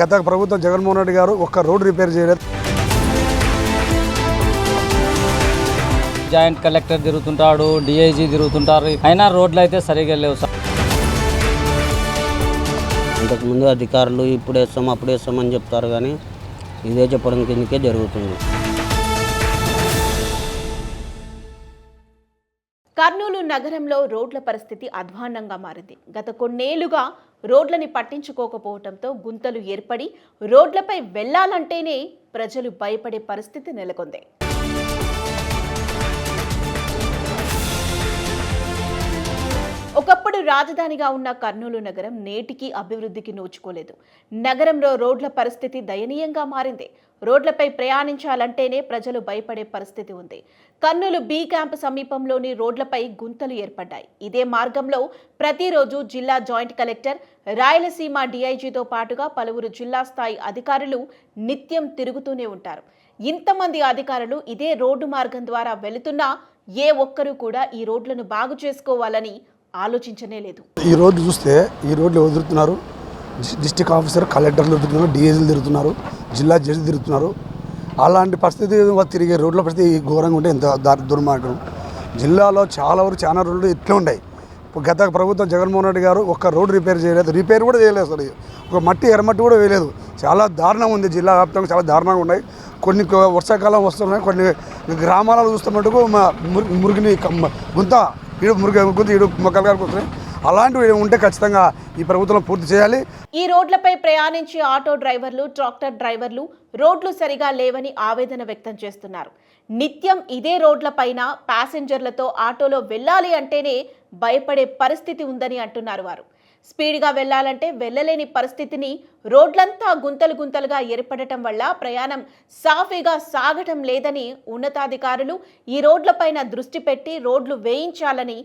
గత ప్రభుత్వం జగన్మోహన్ రెడ్డి గారు ఒక్క రోడ్ రిపేర్ చేయలేదు. జాయింట్ కలెక్టర్ తిరుగుతుంటాడు డిఐజీ తిరుగుతుంటారు. అయినా రోడ్లు అయితే సరిగా లేవు సార్. ఇంతకుముందు అధికారులు ఇప్పుడు వేస్తాం అప్పుడు వేస్తామని చెప్తారు కానీ ఇదే చెప్పడం కిందకే జరుగుతుంది. కర్నూలు నగరంలో రోడ్ల పరిస్థితి అధ్వాన్నంగా మారింది. గత కొన్నేళ్ళుగా రోడ్లని పట్టించుకోకపోవడంతో గుంతలు ఏర్పడి రోడ్లపై వెళ్ళాలంటేనే ప్రజలు భయపడే పరిస్థితి నెలకొంది. ఒకప్పుడు రాజధానిగా ఉన్న కర్నూలు నగరం నేటికి అభివృద్ధికి నోచుకోలేదు. నగరంలో రోడ్ల పరిస్థితి దయనీయంగా మారింది. రోడ్లపై ప్రయాణించాలంటేనే ప్రజలు భయపడే పరిస్థితి ఉంది. కర్నూలు బి క్యాంప్ సమీపంలోని రోడ్లపై గుంతలు ఏర్పడ్డాయి. ఇదే మార్గంలో ప్రతిరోజు జిల్లా జాయింట్ కలెక్టర్ రాయలసీమ డీఐజీతో పాటుగా పలువురు జిల్లా స్థాయి అధికారులు నిత్యం తిరుగుతూనే ఉంటారు. ఇంతమంది అధికారులు ఇదే రోడ్డు మార్గం ద్వారా వెళుతున్నా ఏ ఒక్కరూ కూడా ఈ రోడ్లను బాగు చేసుకోవాలని ఆలోచించనే లేదు. ఈ రోడ్డు చూస్తే ఈ రోడ్లు వదులుతున్నారు డిస్ట్రిక్ట్ డిస్టిక్ ఆఫీసర్ కలెక్టర్లు తిరుగుతున్నారు డిఏజీలు తిరుగుతున్నారు. జిల్లా జడ్జి తిరుగుతున్నారు. అలాంటి పరిస్థితి తిరిగే రోడ్ల పరిస్థితి ఘోరంగా ఉంటే ఎంత దారి దుర్మార్గం. జిల్లాలో చాలా వరకు చాలా రోడ్లు ఇట్లా ఉన్నాయి గత ప్రభుత్వం జగన్మోహన్ రెడ్డి గారు ఒక్క రోడ్డు రిపేర్ చేయలేదు. రిపేర్ కూడా చేయలేదు అసలు. ఒక మట్టి ఎర్రమట్టి కూడా వేయలేదు. చాలా దారుణంగా ఉంది. జిల్లా వ్యాప్తంగా చాలా దారుణంగా ఉన్నాయి. కొన్ని వర్షాకాలం వస్తున్నాయి. కొన్ని గ్రామాలలో చూస్తున్నట్టుకు మా మురిగిని కమ్మ- గుంత ఈడు మురిగి గుంత ఈడు మొక్కలు గారికి వస్తున్నాయి అలాంటివి ఉంటే ఖచ్చితంగా ఈ ప్రభుత్వం పూర్తి చేయాలి. ఈ రోడ్లపై ప్రయాణించే ఆటో డ్రైవర్లు ట్రాక్టర్ డ్రైవర్లు రోడ్లు సరిగా లేవని ఆవేదన వ్యక్తం చేస్తున్నారు. నిత్యం ఇదే రోడ్లపైన ప్యాసింజర్లతో ఆటోలో వెళ్ళాలి అంటేనే భయపడే పరిస్థితి ఉందని అంటున్నారు వారు. స్పీడ్గా వెళ్ళాలంటే వెళ్ళలేని పరిస్థితిని రోడ్లంతా గుంతలు గుంతలుగా ఏర్పడటం వల్ల ప్రయాణం సాఫీగా సాగటం లేదని ఉన్నతాధికారులు ఈ రోడ్లపైన దృష్టి పెట్టి రోడ్లు వేయించాలని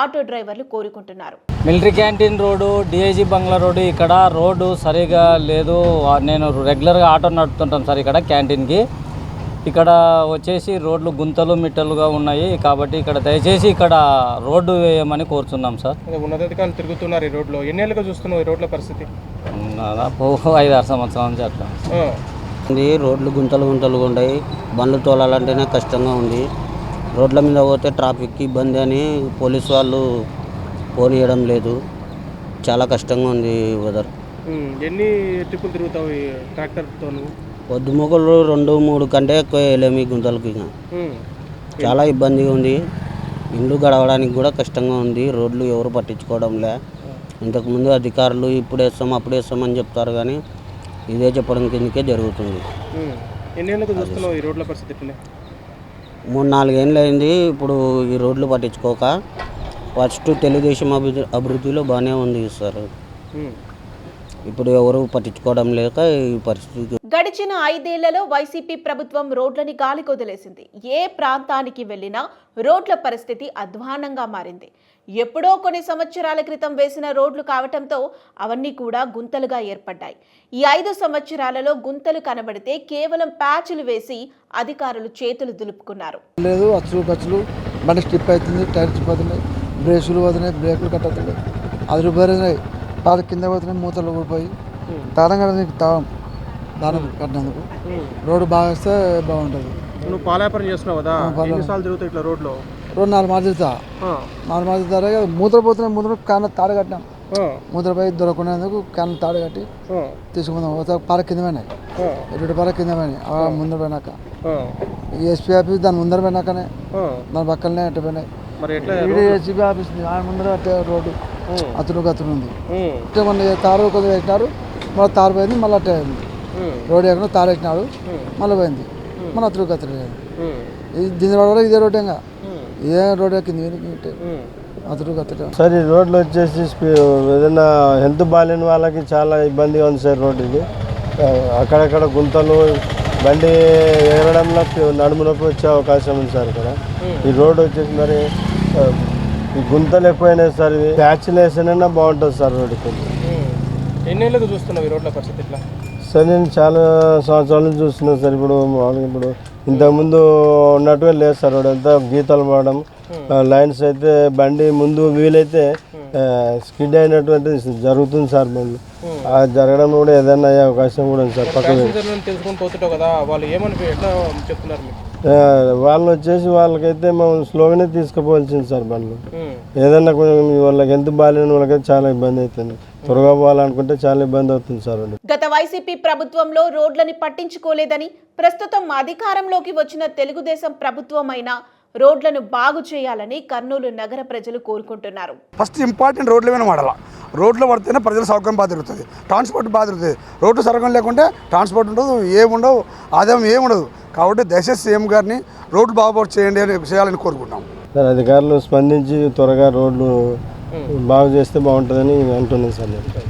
ఆటో డ్రైవర్లు కోరుకుంటున్నారు. మిలిటరీ క్యాంటీన్ రోడ్డు డిఐజీ బంగ్లా రోడ్డు ఇక్కడ రోడ్డు సరిగా లేదు. నేను రెగ్యులర్గా ఆటో నడుపుతుంటాను సార్ ఇక్కడ క్యాంటీన్కి. ఇక్కడ వచ్చేసి రోడ్లు గుంతలు మిట్టలుగా ఉన్నాయి కాబట్టి ఇక్కడ దయచేసి ఇక్కడ రోడ్డు వేయమని కోరుతున్నాం సార్. ఉన్నతాధికారులు తిరుగుతున్నారు ఈ రోడ్లో. ఎన్నేళ్ళుగా చూస్తున్నావు ఈ రోడ్ల పరిస్థితి? దాదాపు ఐదు ఆరు సంవత్సరాల నుంచి అట్లా. రోడ్లు గుంతలు గుంతలుగా ఉన్నాయి. బండ్లు తోలాలంటేనే కష్టంగా ఉంది. రోడ్ల మీద పోతే ట్రాఫిక్కి ఇబ్బంది అని పోలీసు వాళ్ళు పోనీయడం లేదు. చాలా కష్టంగా ఉంది వెదర్ ఎన్ని ట్రిప్పులు తిరుగుతావు ట్రాక్టర్తో నువ్వు? పొద్దుమొగలు రెండు మూడు కంటే ఎక్కువ వేయలేము ఈ గుంతలకి ఇంకా. చాలా ఇబ్బందిగా ఉంది. ఇల్లు గడవడానికి కూడా కష్టంగా ఉంది. రోడ్లు ఎవరు పట్టించుకోవడంలే ఇంతకుముందు అధికారులు ఇప్పుడు వేస్తాం అప్పుడు వేస్తామని చెప్తారు కానీ ఇదే చెప్పడం కిందకే జరుగుతుంది. చూస్తున్నావు ఈ రోడ్ల పరిస్థితి మూడు నాలుగేళ్ళు అయింది. ఇప్పుడు ఈ రోడ్లు పట్టించుకోక. ఫస్ట్ తెలుగుదేశం అభివృద్ధి అభివృద్ధిలో బాగానే ఉంది సార్. ఇప్పుడు ఎవరు పట్టించుకోవడం లేక ఈ పరిస్థితి గడిచిన ఐదేళ్ళలో వైసీపీ ప్రభుత్వం రోడ్లని గాలికొదిలేసింది ఏ ప్రాంతానికి వెళ్ళినా రోడ్ల పరిస్థితి అధ్వానంగా మారింది. ఎప్పుడో కొన్ని సంవత్సరాల క్రితం వేసిన రోడ్లు కావటంతో అవన్నీ కూడా గుంతలుగా ఏర్పడ్డాయి. ఈ ఐదు సంవత్సరాలలో గుంతలు కనబడితే కేవలం ప్యాచులు వేసి అధికారులు చేతులు దులుపుకున్నారు. లేదు అచ్చులు ఖర్చులు బండి స్టిప్ అవుతుంది టైర్స్ పోతున్నాయి బ్రేసులు పోతున్నాయి బ్రేకులు కట్టవుతున్నాయి. అది రిపేర్ పాత కింద పోతున్నాయి మూతలు ఊడిపోయి. తాళం కట్ట నీకు తాళం. దారం కట్టినందుకు. రోడ్డు బాగా వేస్తే బాగుంటుంది. నువ్వు పాలాపరం చేస్తున్నావు కదా. ఎన్నిసార్లు తిరుగుతావు ఇట్లా రోడ్లో? రోడ్డు నాలుగు మార్లు తిరుగుతా. ఆ, నాలుగు మార్లు తిరుగుతారా మూతలు పోతున్నాయి ముందు కాన్న తాడు కట్టినాం. ఆ, మూతలపై దొరకకునేందుకు కాన్న తాడు కట్టి తీసుకుందాం ఒక పార కింద పోయినాయి. రెండు పార కింద పోయినాయి. ముందర పోయినాక. ఎస్పీ ఆఫీస్ దాని ముందర పోయినాకనే. దాని పక్కనే అట్ట పోయినాయి. SP office. ఆయన ముందర అట్టే రోడ్డు. అతను అతను ఉంది. మన తారు కొద్దిగా వేసినారు మళ్ళీ తారు పోయింది మళ్ళీ అట్టే రోడ్ ఎక్కడ తారు వేసినాడు ఉమ్, మళ్ళీ పోయింది. మళ్ళీ అతను దీని రోడ్ కూడా ఇదే రోడ్ ఇంకా. ఇదే రోడ్ కింద ఉమ్. అతను అతను సార్ ఈ రోడ్లు వచ్చేసి ఏదైనా హెల్త్ బాగాలేని వాళ్ళకి చాలా ఇబ్బందిగా ఉంది సార్ రోడ్ ఇది. అక్కడక్కడ గుంతలు బండి ఎగరడంలో నడుము నొప్పి వచ్చే అవకాశం ఉంది సార్ ఇక్కడ. ఈ రోడ్ వచ్చేసి మరి ఈ గుంతలు ఎక్కువైనాయి సార్ ఇది ప్యాచ్లు వేస్తేనైనా బాగుంటుంది సార్ రోడ్ కొంచెం. ఎన్నేళ్ళుగా చూస్తున్నావు ఈ రోడ్ల పరిస్థితి ఇట్లా? సార్ నేను చాలా సంవత్సరాల చూస్తున్నాను సార్ ఇప్పుడు మామూలుగా ఇప్పుడు ఇంతకుముందు ఉన్నట్టుగా లేదు సార్ అంతా గీతలు పడడం లైన్స్ అయితే బండి ముందు వీలైతే స్కిడ్ అయినటువంటి జరుగుతుంది సార్ బండ్లు. ఆ జరగడం కూడా ఏదైనా అయ్యే అవకాశం కూడా ఉంది సార్ పక్కన కదా వాళ్ళు ఏమని చెప్తున్నారు వచ్చేసి వాళ్ళకైతే మనం స్లోగానే తీసుకుపోవాల్సింది సార్ బండ్లు. ఏదన్నా కొంచెం వాళ్ళకి ఎంత బాగాలేని వాళ్ళకైతే చాలా ఇబ్బంది అవుతుంది. త్వరగా పోవాలనుకుంటే చాలా ఇబ్బంది అవుతుంది సార్ గత వైసీపీ ప్రభుత్వంలో రోడ్లని పట్టించుకోలేదని ప్రస్తుతం అధికారంలోకి వచ్చిన తెలుగుదేశం ప్రభుత్వమైన రోడ్లను బాగు చేయాలని కర్నూలు నగర ప్రజలు కోరుకుంటున్నారు. ఫస్ట్ ఇంపార్టెంట్ రోడ్ల మీద వాడాలి. రోడ్లు పడితేనే ప్రజల సౌకర్యం బాగా తిరుగుతుంది ట్రాన్స్పోర్ట్ బాగా తిరుగుతుంది రోడ్డు సరగం లేకుంటే ట్రాన్స్పోర్ట్ ఉండదు ఏముండవు ఆదాయం ఏముండదు కాబట్టి దయచేసి సీఎం గారిని రోడ్లు బాగు చేయండి అని చేయాలని కోరుకుంటున్నాం. సార్ అధికారులు స్పందించి త్వరగా రోడ్లు బాగు చేస్తే బాగుంటుందని అంటున్నాను సార్ నేను.